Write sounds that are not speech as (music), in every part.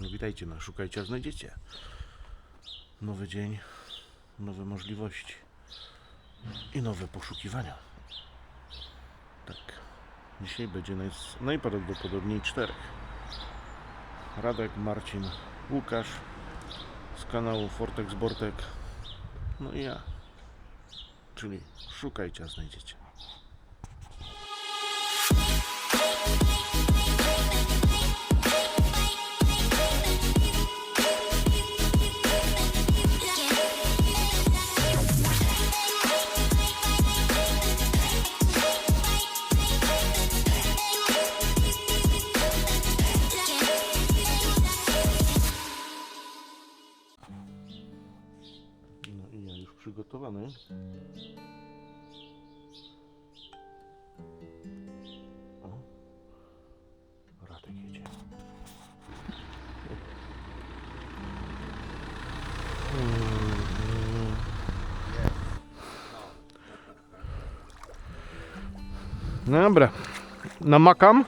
No witajcie na Szukajcie, a znajdziecie. Nowy dzień, nowe możliwości i nowe poszukiwania. Tak. Dzisiaj będzie nas najprawdopodobniej czterech. Radek, Marcin, Łukasz z kanału Fortex Bortek. No i ja. Czyli szukajcie, a znajdziecie. Już przygotowany. O. Radek jedzie. Dobra, namakam.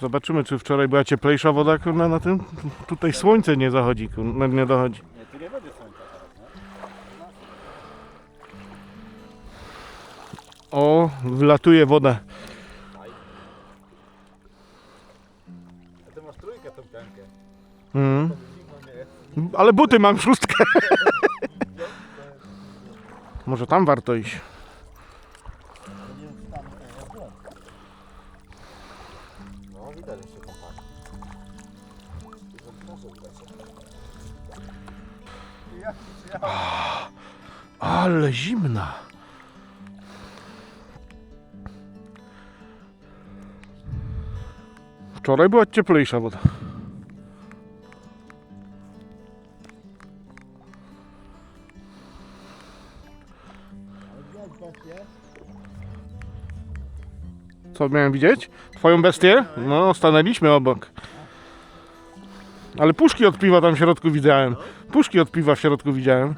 Zobaczymy, czy wczoraj była cieplejsza woda kurna, na tym. Tutaj słońce nie zachodzi, kurna, nie dochodzi. O, wlatuje woda. A ty masz trójkę tą piankę. Jest. Ale buty mam szóstkę. Może tam warto iść. No, widać. Ale zimna. Wczoraj była cieplejsza woda. Co miałem widzieć? Twoją bestię? No, stanęliśmy obok. Ale puszki od piwa tam w środku widziałem. Puszki od piwa w środku widziałem.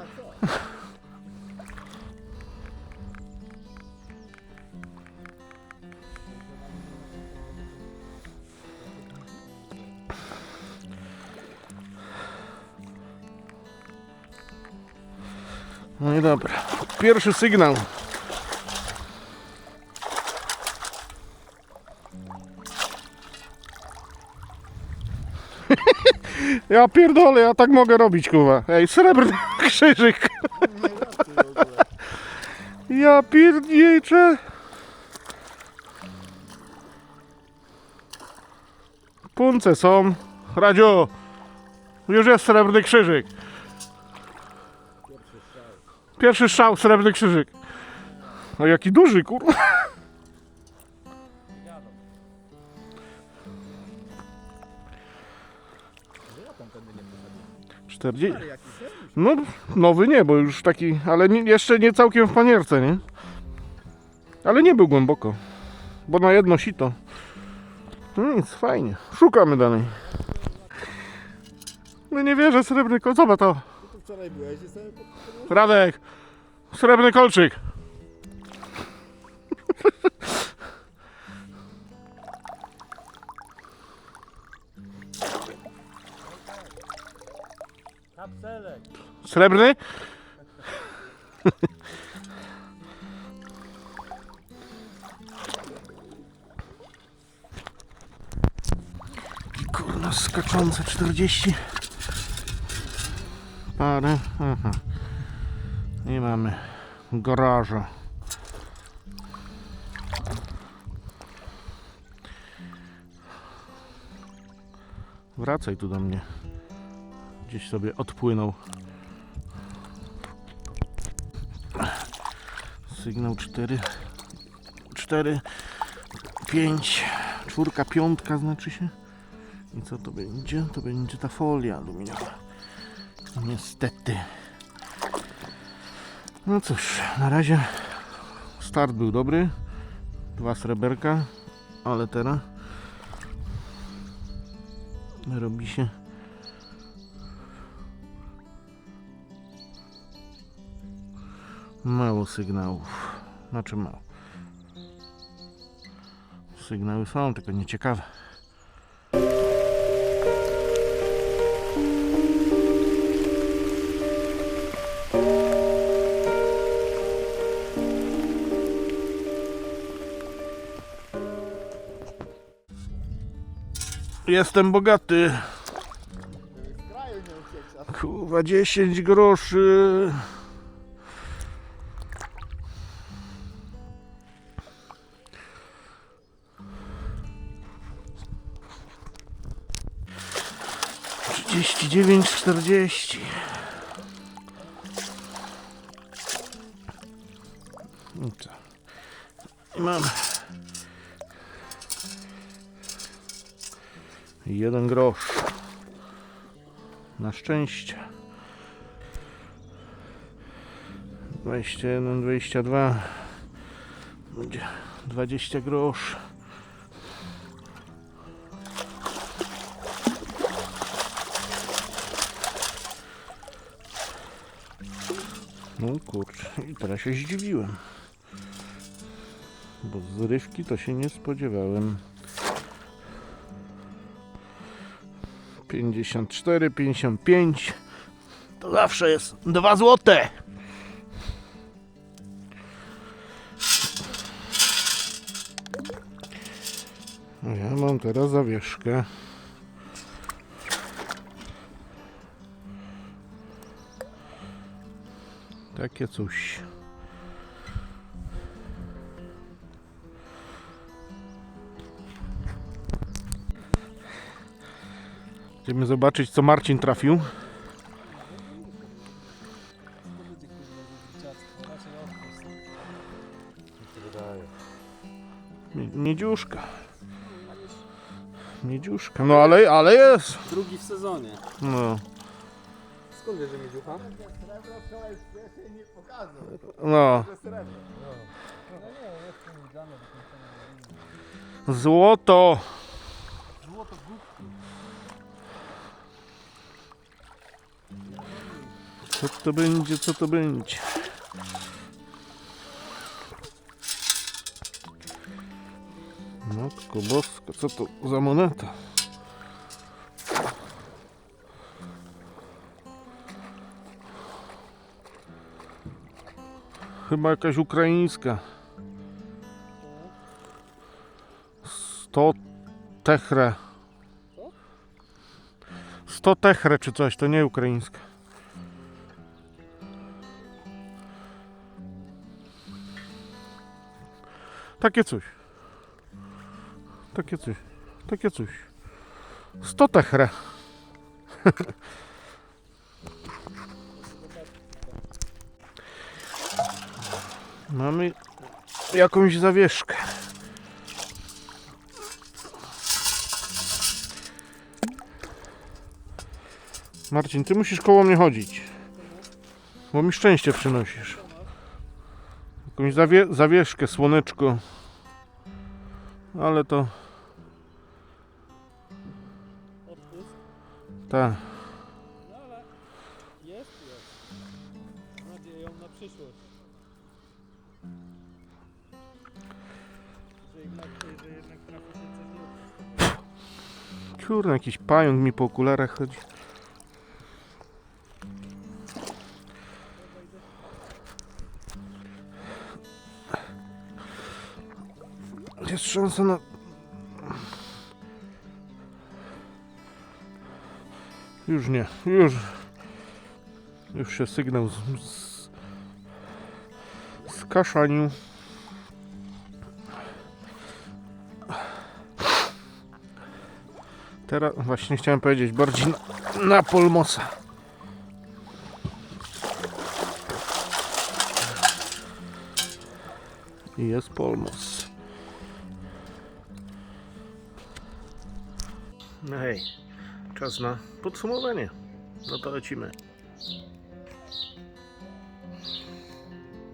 No i dobra. Pierwszy sygnał. (laughs) Ja pierdolę, ja tak mogę robić, kurwa. Ej, srebrny (laughs) krzyżyk. (laughs) Ja pierdniczę. Punce są. Radziu, już jest srebrny krzyżyk. Pierwszy strzał, srebrny krzyżyk. A jaki duży, kurwa. (laughs) Ja tam tędy nie poszedłem. 40. Ale jakiś jest? No, nowy nie, bo już taki, ale nie, jeszcze nie całkiem w panierce, nie? Ale nie był głęboko, bo na jedno sito. No nic, fajnie. Szukamy dalej. No nie wierzę, srebrny kol. Zobacz to. Wczoraj byłeś i sobie Radek, srebrny kolczyk. Kapselek. Srebrny? Kurna, skaczące 40. Parę. Aha. I mamy garaża. Wracaj tu do mnie. Gdzieś sobie odpłynął. Sygnał 4, 4, 5, czwórka, piątka znaczy się. I co to będzie? To będzie ta folia aluminiowa. Niestety. No cóż, na razie start był dobry. Dwa sreberka, ale teraz robi się Mało sygnałów. Znaczy mało. Sygnały są, tylko nieciekawe. Jestem bogaty. Kurwa, 10 groszy. Trzydzieści dziewięć, czterdzieści. I co? Jeden grosz. Na szczęście. 21, 22. Będzie 20 grosz. No kurczę, i teraz się zdziwiłem. Bo z rybki to się nie spodziewałem. 54, 55. To zawsze jest 2 złote. Ja mam teraz zawieszkę. Takie coś. Idziemy zobaczyć, co Marcin trafił. Miedziuszka. Miedziuszka. No ale, ale jest. Drugi w sezonie. No, Skąd wiesz, że miedziucha? No. To srebro. Złoto. Co to będzie, co to będzie? Matko boska, co to za moneta? Chyba jakaś ukraińska. 100 techre. 100 techre czy coś, to nie ukraińska. Takie coś. Takie coś. Takie coś. 100 techre. (laughs) Mamy jakąś zawieszkę. Marcin, ty musisz koło mnie chodzić. Bo mi szczęście przynosisz. Jakąś zawie zawieszkę, słoneczko. Ale to. Odpust. Ta. No ale jest, jest. Mam nadzieję na przyszłość. Że jednak, że jednak trafi się coś. Kurna, jakiś pająk mi po okularach chodzi. Szansa na... Już nie, już... Już się sygnał z... z... skaszaniu. Teraz właśnie chciałem powiedzieć bardziej na, na polmosa. I jest polmos. No hej, czas na podsumowanie. No to lecimy.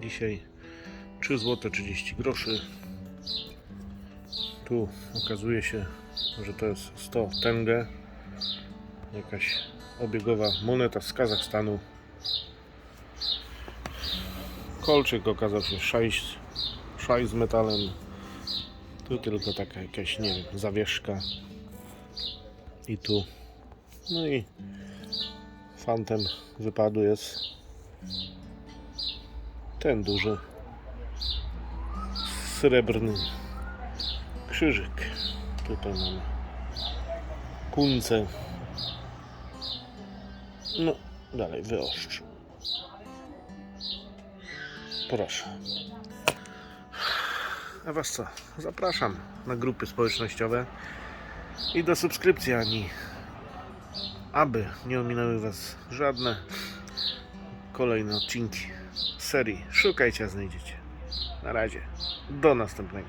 Dzisiaj 3 zł 30 groszy. Tu okazuje się że to jest 100 tenge. Jakaś obiegowa moneta z Kazachstanu. Kolczyk okazał się 6, 6 z metalem. Tu tylko taka jakaś, nie wiem, zawieszka. I tu. No i fantem wypadu jest ten duży srebrny krzyżyk. Tutaj mamy kunce. No, dalej, wyostrz. Proszę. A was co? Zapraszam na grupy społecznościowe i do subskrypcji, ani aby nie ominęły was żadne kolejne odcinki serii. Szukajcie, a znajdziecie. Na razie. Do następnego.